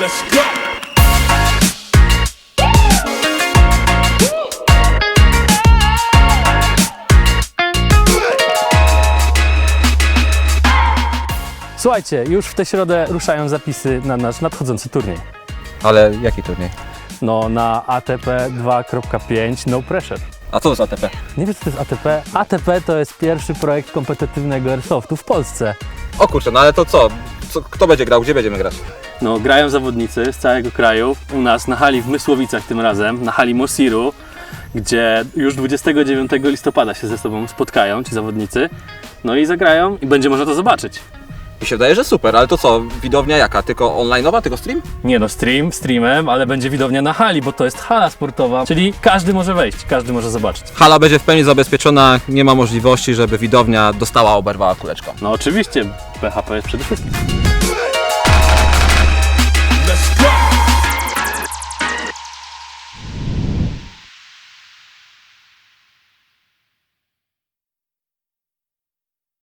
let's go. Słuchajcie, już w tę środę ruszają zapisy na nasz nadchodzący turniej. Ale jaki turniej? No na ATP 2.5 No Pressure. A co to za ATP? Nie wiesz co to jest ATP? ATP to jest pierwszy projekt kompetytywnego airsoftu w Polsce. O kurczę, no ale to co? co? Kto będzie grał? Gdzie będziemy grać? No, grają zawodnicy z całego kraju. U nas na hali w Mysłowicach tym razem, na hali Mosiru, gdzie już 29 listopada się ze sobą spotkają ci zawodnicy. No i zagrają i będzie można to zobaczyć. Mi się wydaje, że super, ale to co? Widownia jaka? Tylko online'owa? Tylko stream? Nie no, stream, streamem, ale będzie widownia na hali, bo to jest hala sportowa, czyli każdy może wejść, każdy może zobaczyć. Hala będzie w pełni zabezpieczona, nie ma możliwości, żeby widownia dostała, oberwała kuleczką. No oczywiście, PHP jest przede wszystkim.